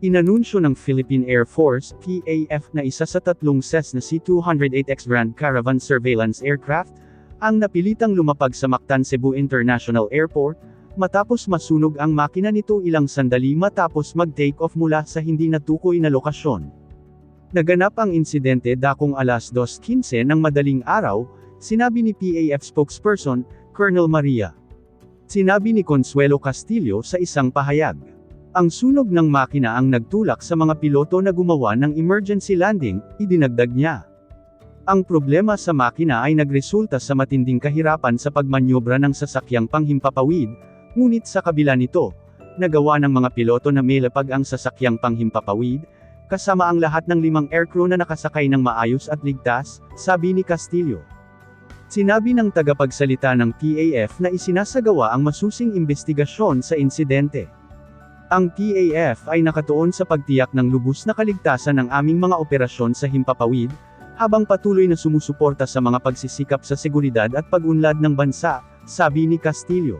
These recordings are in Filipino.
Inanunsyo ng Philippine Air Force, PAF na isa sa tatlong Cessna C-208X Grand Caravan Surveillance Aircraft, ang napilitang lumapag sa Mactan Cebu International Airport, matapos masunog ang makina nito ilang sandali matapos mag-take off mula sa hindi natukoy na lokasyon. Naganap ang insidente dakong alas 2.15 ng madaling araw, sinabi ni PAF spokesperson, Colonel Maria. Sinabi ni Consuelo Castillo sa isang pahayag. Ang sunog ng makina ang nagtulak sa mga piloto na gumawa ng emergency landing, idinagdag niya. Ang problema sa makina ay nagresulta sa matinding kahirapan sa pagmanyobra ng sasakyang panghimpapawid, ngunit sa kabila nito, nagawa ng mga piloto na melapag ang sasakyang panghimpapawid, kasama ang lahat ng limang aircrew na nakasakay ng maayos at ligtas, sabi ni Castillo. Sinabi ng tagapagsalita ng PAF na isinasagawa ang masusing investigasyon sa insidente. Ang PAF ay nakatuon sa pagtiyak ng lubos na kaligtasan ng aming mga operasyon sa Himpapawid, habang patuloy na sumusuporta sa mga pagsisikap sa seguridad at pag-unlad ng bansa, sabi ni Castillo.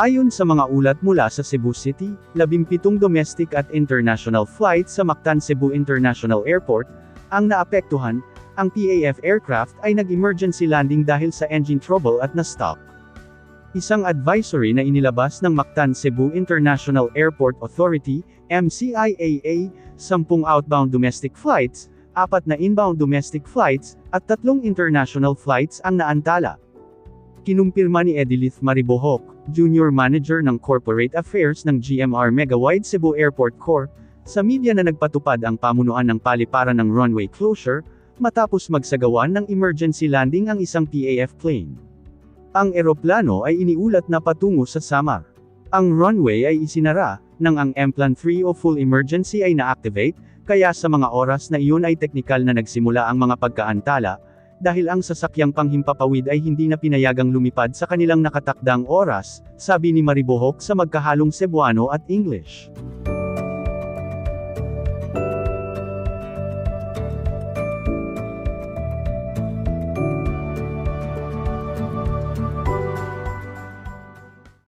Ayon sa mga ulat mula sa Cebu City, 17 domestic at international flights sa Mactan Cebu International Airport, ang naapektuhan, ang PAF aircraft ay nag-emergency landing dahil sa engine trouble at na-stop. Isang advisory na inilabas ng Mactan Cebu International Airport Authority, MCIAA, 10 outbound domestic flights, apat na inbound domestic flights, at tatlong international flights ang naantala. Kinumpirma ni Edilith Maribohok, Junior Manager ng Corporate Affairs ng GMR Megawide Cebu Airport Corp., sa media na nagpatupad ang pamunuan ng paliparan ng runway closure, matapos magsagawa ng emergency landing ang isang PAF plane. Ang eroplano ay iniulat na patungo sa Samar. Ang runway ay isinara, nang ang M-Plan 3 o full emergency ay na-activate, kaya sa mga oras na iyon ay teknikal na nagsimula ang mga pagkaantala, dahil ang sasakyang panghimpapawid ay hindi na pinayagang lumipad sa kanilang nakatakdang oras, sabi ni Maribohok sa magkahalong Cebuano at English.